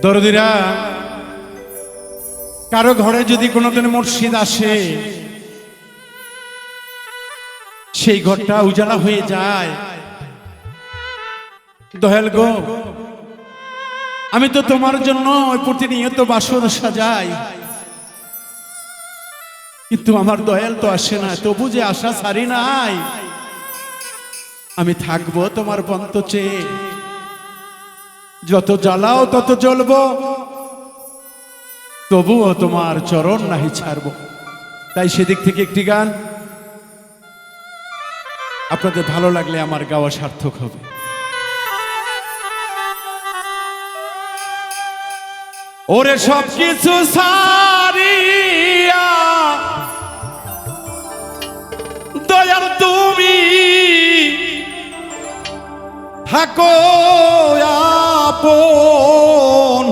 দরদিরা, কারও ঘরে যদি কোনোদিন মুর্শিদ আসে, সেই ঘরটা উজালা হয়ে যায়। গো, আমি তো তোমার জন্য প্রতিনিয়ত বাসর সাজাই। কিন্তু আমার দয়াল তো আসে না, তবু যে আশা সারি নাই। আমি থাকব তোমার পন্ত চেয়ে। যত জ্বালাও, তত জ্বলবো। তবুও তোমার চরণ নাহি ছাড়বো। তাই সেদিক থেকে একটি গান। আপনাদের ভালো লাগলে আমার গাওয়া সার্থক হবে। ওরে সব কিছু সারিয়া দয়াল তুমি থাকো আপন।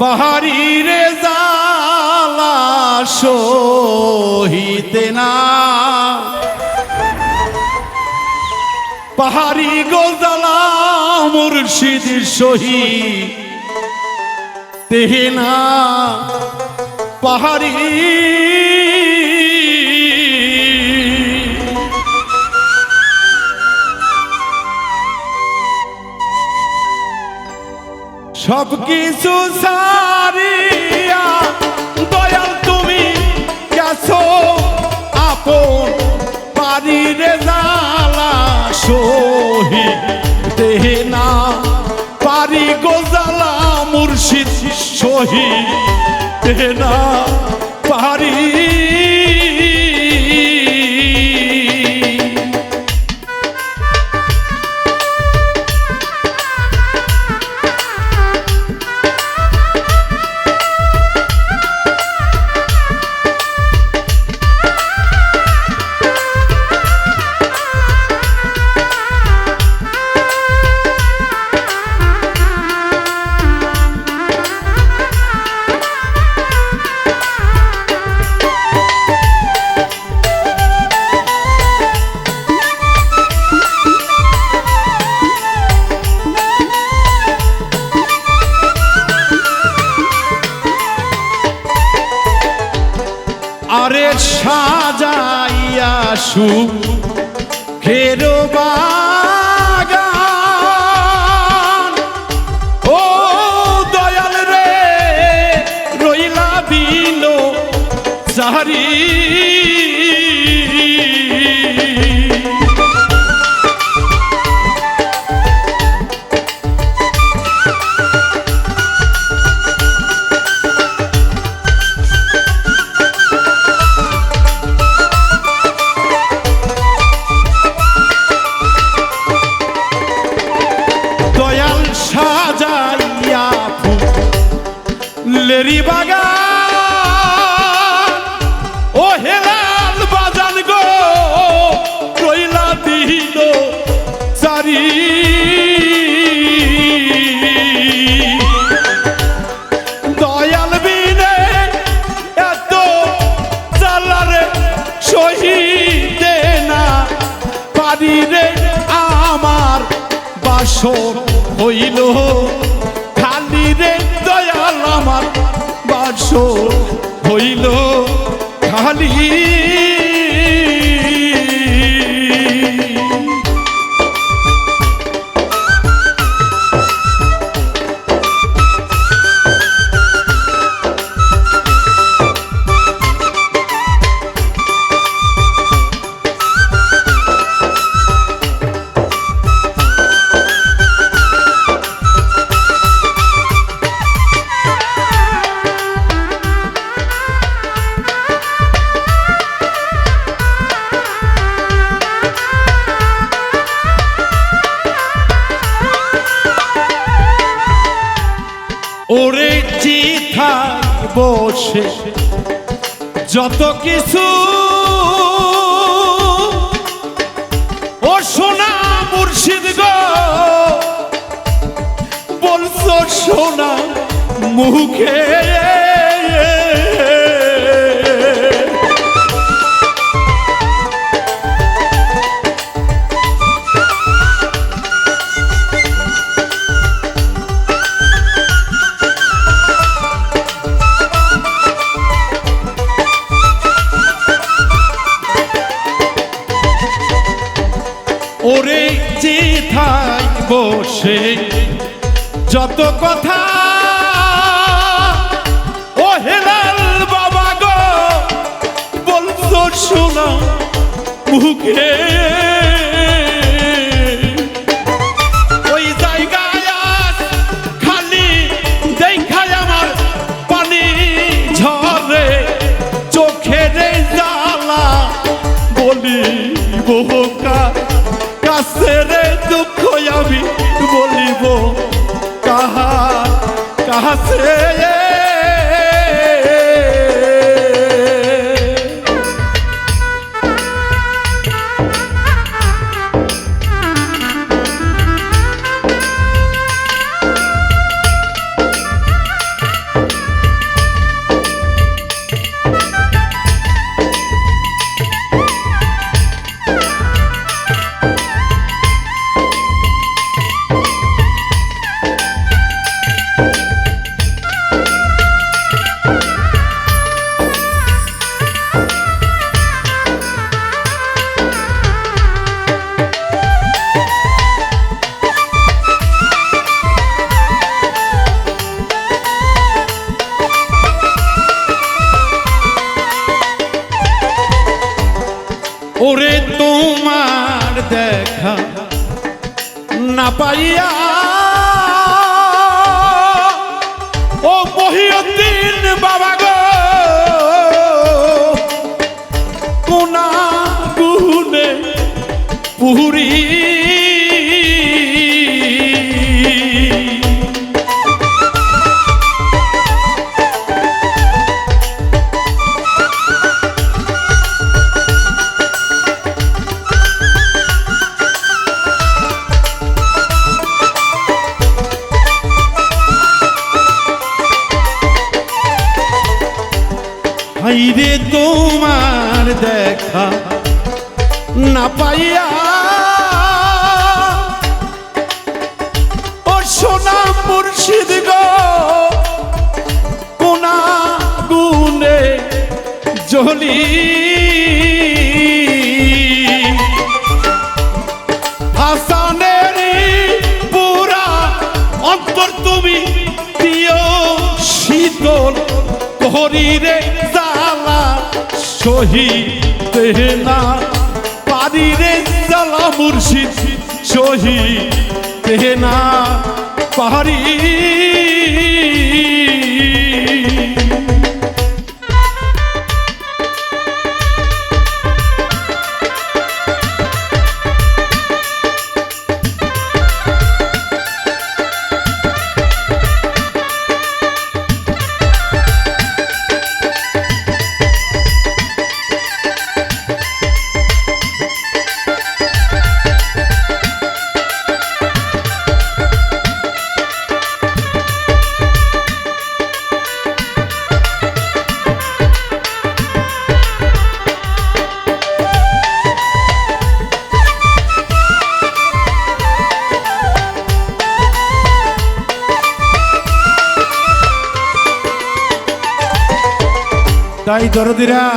বাহারি রে জালা সহিতে না। পাহাড়ি গোজালা মুর্শিদ সহি তেহেনা পাহাড়ি সব কিছু সারিয়া, দয়াল তুমি গেছো আপন পারি রে জালা সহি দেহে না পারি গোজালা মুর্শিদ সহি দেহে না পারি সাজাইয়া সু বাসর হইল। খালি রে দয়াল আমার বাসর হইল। খালি বসে যত কিছু ও সোনা মুর্শিদ গো বলছো সোনা মুখে। বসে যত কথা, ও হেলাল বাবা গো, বলছো শোনা মুখে। বোকা কাছে রে দুঃখ আমি কাছে না পাইয়া। ও মহিউদ্দিন বাবা না পাইয়া। ও সোনা মুর্শিদ গো, কোনা গুনে জলি হাসানের পুরা অন্তর তুমি দিও শীতল করিরে জ্বালা শহীদ না পারিরে জালা মুর্শিদ শহীদ না পারি তাই দরদিরা,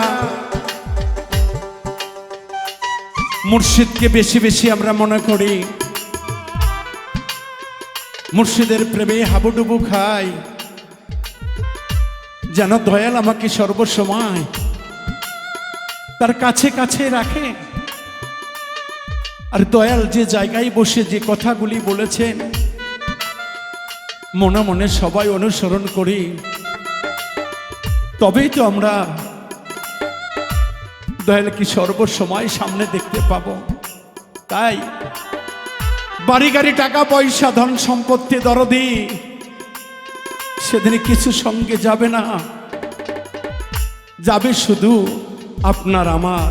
মুর্শিদকে বেশি বেশি আমরা মনে করি। মুর্শিদের প্রেমে হাবুডুবু খাই। যেন দয়াল আমাকে সর্বসময় তার কাছে কাছে রাখে। আর দয়াল যে জায়গায় বসে যে কথাগুলি বলেছেন, মনে মনে সবাই অনুসরণ করি। তবেই তো আমরা দয়াল কি সর্বসময় সামনে দেখতে পাব। তাই বাড়ি গাড়ি টাকা পয়সা, ধন সম্পত্তি, দরদি, সেদিন কিছু সঙ্গে যাবে না। যাবে শুধু আপনার আমার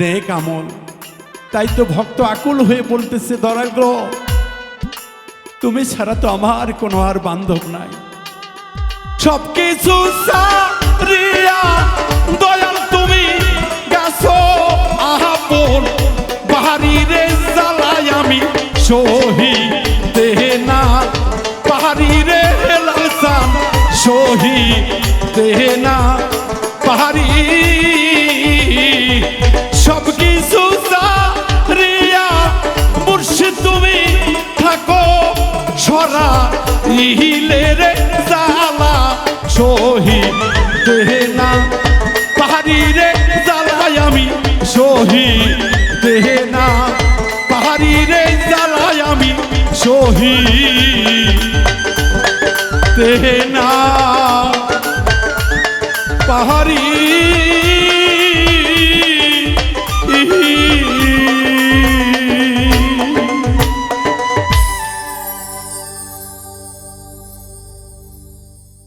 নেক আমল। তাই তো ভক্ত আকুল হয়ে বলতেছে দরাগ্র তুমি ছাড়া তো আমার কোনো আর বান্ধব নাই। সব কিছু সারিয়া, দয়াল তুমি গেছো আহাপন, বাহারি রে জ্বালাই আমি সহি দেহে না। পাহাড়ি রে হেলাল সহি দেহে না। পাহাড়ি সব কিছু সারিয়া, মুর্শিদ তুমি থাকো সরা ইহিলে রে দেহে না পাহাড়ি রে জ্বালায় আমি শহীদ।